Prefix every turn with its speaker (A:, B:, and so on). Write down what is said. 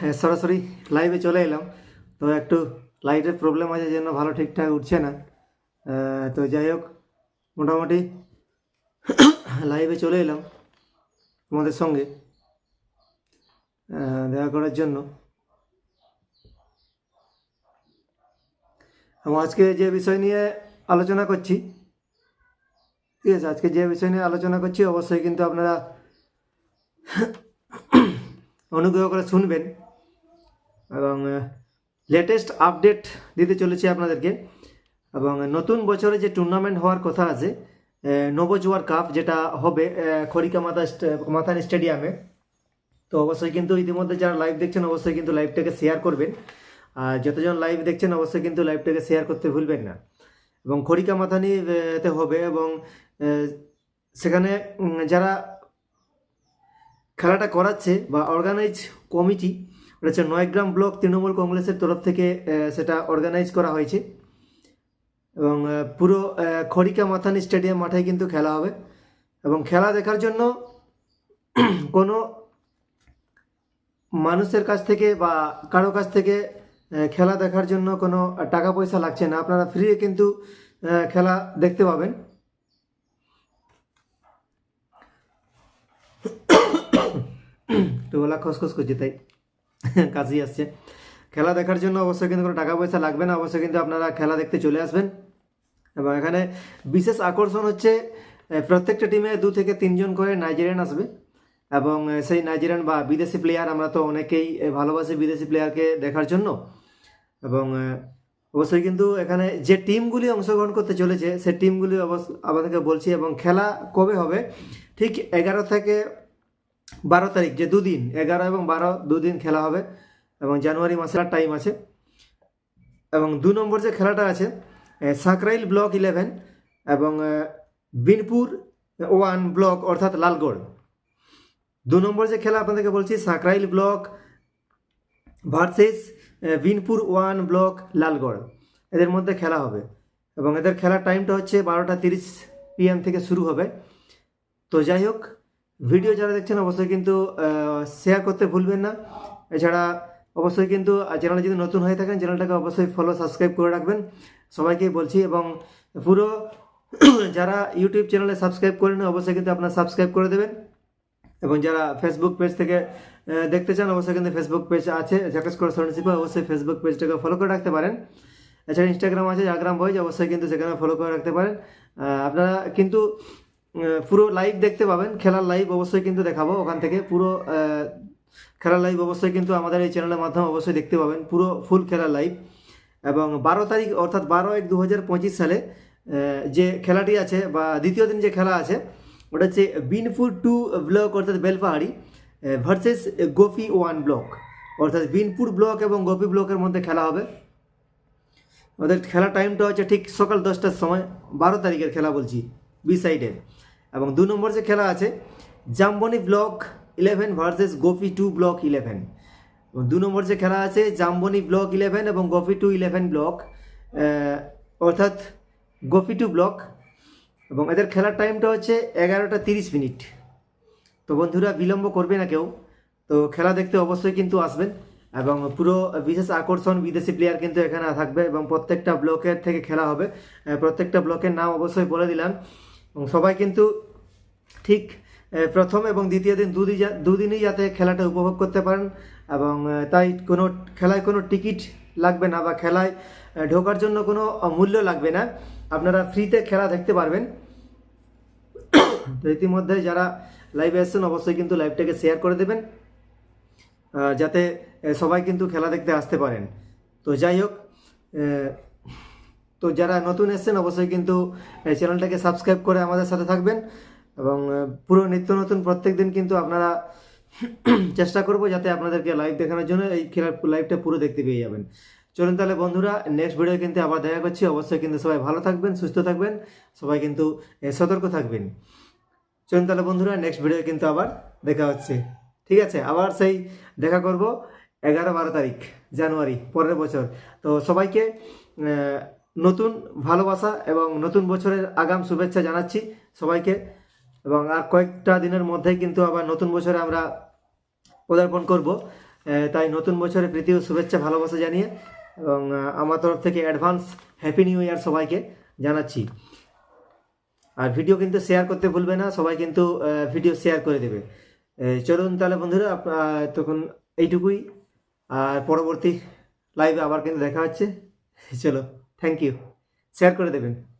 A: হ্যাঁ, সরাসরি লাইভে চলে এলাম। তো একটু লাইটের প্রবলেম আছে জন্য ভালো ঠিকঠাক উঠছে না। তো যাই হোক মোটামুটি লাইভে চলে এলাম তোমাদের সঙ্গে দেখা করার জন্য। এবং আজকে যে বিষয় নিয়ে আলোচনা করছি ঠিক আছে আজকে যে বিষয় নিয়ে আলোচনা করছি অবশ্যই কিন্তু আপনারা অনুগ্রহ করে শুনবেন। এবং লেটেস্ট আপডেট দিতে চলেছি আপনাদেরকে। এবং নতুন বছরে যে টুর্নামেন্ট হওয়ার কথা আছে নবজোয়ার কাপ যেটা হবে মাথা স্টে- মাথান স্টেডিয়ামে তো অবশ্যই কিন্তু ইতিমধ্যে যারা লাইভ দেখছেন অবশ্যই কিন্তু লাইভটাকে শেয়ার করবেন। আর যতজন লাইভ দেখছেন অবশ্যই কিন্তু লাইভটাকে শেয়ার করতে ভুলবেন না। এবং খড়িকা মাথানি আহ, হবে এবং সেখানে যারা খেলাটা করাচ্ছে বা অর্গানাইজ কমিটি ওটা হচ্ছে নয়গ্রাম ব্লক তৃণমূল কংগ্রেসের তরফ থেকে সেটা অর্গানাইজ করা হয়েছে। এবং পুরো খড়িকা মাথানি স্টেডিয়াম মাঠে কিন্তু খেলা হবে। এবং খেলা দেখার জন্য কোনো মানুষের কাছ থেকে বা কারও কাছ থেকে খেলা দেখার জন্য কোনো টাকা পয়সা লাগছে না। আপনারা ফ্রি কিন্তু খেলা দেখতে পাবেন। তো গলা খসখস করছে তাই। কাশি আসছে। খেলা দেখার জন্য অবশ্যই কিন্তু কোনো টাকা পয়সা লাগবে না, অবশ্যই কিন্তু আপনারা খেলা দেখতে চলে আসবেন। এবং এখানে বিশেষ আকর্ষণ হচ্ছে প্রত্যেকটা টিমে দু থেকে তিনজন করে নাইজেরিয়ান আসবে। এবং সেই নাইজেরিয়ান বা বিদেশি প্লেয়ার আমরা তো অনেকেই ভালোবাসি বিদেশি প্লেয়ারকে দেখার জন্য। এবং অবশ্যই কিন্তু এখানে যে টিমগুলি অংশগ্রহণ করতে চলেছে সেই টিমগুলি অবশ্য, আমাদেরকে বলছি, এবং খেলা কবে হবে? ঠিক এগারো থেকে বারো তারিখ, যে দুদিন, এগারো এবং বারো দুদিন খেলা হবে এবং জানুয়ারি মাসের টাইম আছে। এবং দু নম্বর যে খেলাটা আছে সাঁকরাইল ব্লক ইলেভেন এবং বিনপুর ওয়ান ব্লক অর্থাৎ লালগড়। দু নম্বর যে খেলা আপনাদেরকে বলছি, Sankrail block versus Binpur one block Lalgarh. এদের মধ্যে খেলা হবে। এবং এদের খেলার টাইমটা হচ্ছে বারোটা তিরিশ পিএম থেকে শুরু হবে। তো যাই হোক ভিডিও যারা দেখছেন, অবশ্যই কিন্তু শেয়ার করতে ভুলবেন না। এছাড়া অবশ্যই কিন্তু চ্যানেলে যদি নতুন হয়ে থাকেন চ্যানেলটাকে অবশ্যই ফলো সাবস্ক্রাইব করে রাখবেন। সবাইকে বলছি, এবং পুরো যারা ইউটিউব চ্যানেলে সাবস্ক্রাইব করেন অবশ্যই কিন্তু আপনারা সাবস্ক্রাইব করে দেবেন। এবং যারা ফেসবুক পেজ থেকে দেখতে চান, অবশ্যই কিন্তু ফেসবুক পেজ আছে ঝাকাস করে সরণশিপা অবশ্যই ফেসবুক পেজটাকে ফলো করে রাখতে পারেন। এছাড়া ইনস্টাগ্রাম আছে জাগ্রাম বয়েজ অবশ্যই কিন্তু সেখানে ফলো করে রাখতে পারেন। আপনারা কিন্তু পুরো লাইভ দেখতে পাবেন। খেলার লাইভ অবশ্যই কিন্তু দেখাবো ওখান থেকে। পুরো খেলার লাইভ অবশ্যই কিন্তু আমাদের এই চ্যানেলের মাধ্যমে অবশ্যই দেখতে পাবেন। পুরো ফুল খেলার লাইভ এবং বারো তারিখ, অর্থাৎ বারো এক দু সালে যে খেলাটি আছে বা দ্বিতীয় দিন যে খেলা আছে, ওটা হচ্ছে বিনপুর টু ব্লক, অর্থাৎ Belpahari versus Gopi one block অর্থাৎ বিনপুর ব্লক এবং গোপি ব্লকের মধ্যে খেলা হবে। ওদের খেলার টাইমটা হচ্ছে ঠিক সকাল দশটার সময়, বারো তারিখের খেলা বলছি বি সাইডের এবং দু নম্বর যে খেলা আছে, Jamboni block eleven versus Gopi two block eleven এবং দু নম্বর যে খেলা আছে, জাম্বনি ব্লক ইলেভেন এবং গোপি টু ইলেভেন ব্লক অর্থাৎ গোপি টু ব্লক। এবং এদের খেলার টাইমটা হচ্ছে এগারোটা তিরিশ মিনিট। তো বন্ধুরা, বিলম্ব করবে না কেউ। তো খেলা দেখতে অবশ্যই কিন্তু আসবেন। এবং পুরো বিশেষ আকর্ষণ বিদেশি প্লেয়ার কিন্তু এখানে থাকবে এবং প্রত্যেকটা ব্লকের থেকে খেলা হবে। প্রত্যেকটা ব্লকের নাম অবশ্যই বলে দিলাম। এবং সবাই কিন্তু ঠিক প্রথম এবং দ্বিতীয় দিন দুদিন দুদিনই যাতে খেলাটা উপভোগ করতে পারেন এবং তাই কোনো, খেলায় কোনো টিকিট লাগবে না বা খেলায় ঢোকার জন্য কোনো মূল্য লাগবে না। আপনারা ফ্রিতে খেলা দেখতে পারবেন। তো ইতিমধ্যে যারা লাইভে এসছেন অবশ্যই কিন্তু লাইভটাকে শেয়ার করে দেবেন যাতে সবাই কিন্তু খেলা দেখতে আসতে পারেন। তো যাই হোক তো যারা নতুন এসছেন, অবশ্যই কিন্তু, এই চ্যানেলটাকে সাবস্ক্রাইব করে আমাদের সাথে থাকবেন এবং পুরো নিত্য নতুন প্রত্যেক দিন কিন্তু আপনারা চেষ্টা করব যাতে আপনাদেরকে লাইভ দেখানোর জন্য এই খেলার লাইভটা পুরো দেখতে পেয়ে যাবেন। চলুন তাহলে বন্ধুরা নেক্সট ভিডিও কিন্তু আবার দেখা করছি। অবশ্যই কিন্তু সবাই ভালো থাকবেন, সুস্থ থাকবেন, সবাই কিন্তু সতর্ক থাকবেন। চলুন তাহলে বন্ধুরা নেক্সট ভিডিও কিন্তু আবার দেখা হচ্ছে। ঠিক আছে, আবার সেই দেখা করব এগারো বারো তারিখ, জানুয়ারি, পরের বছর। তো সবাইকে নতুন ভালোবাসা এবং নতুন বছরের আগাম শুভেচ্ছা জানাচ্ছি সবাইকে। এবং আর কয়েকটা দিনের মধ্যেই কিন্তু আবার নতুন বছরে আমরা পদার্পণ করব। তাই নতুন বছরে প্রীতি ও শুভেচ্ছা, ভালোবাসা জানিয়ে এবং আমার তরফ থেকে অ্যাডভান্স হ্যাপি নিউ ইয়ার সবাইকে জানাচ্ছি। আর ভিডিও কিন্তু শেয়ার করতে ভুলবে না, সবাই কিন্তু ভিডিও শেয়ার করে দেবে। চলুন তাহলে বন্ধুরা তখন এইটুকুই। আর পরবর্তী লাইভে আবার কিন্তু দেখা হচ্ছে। চলো। Thank you. শেয়ার করে দেবেন।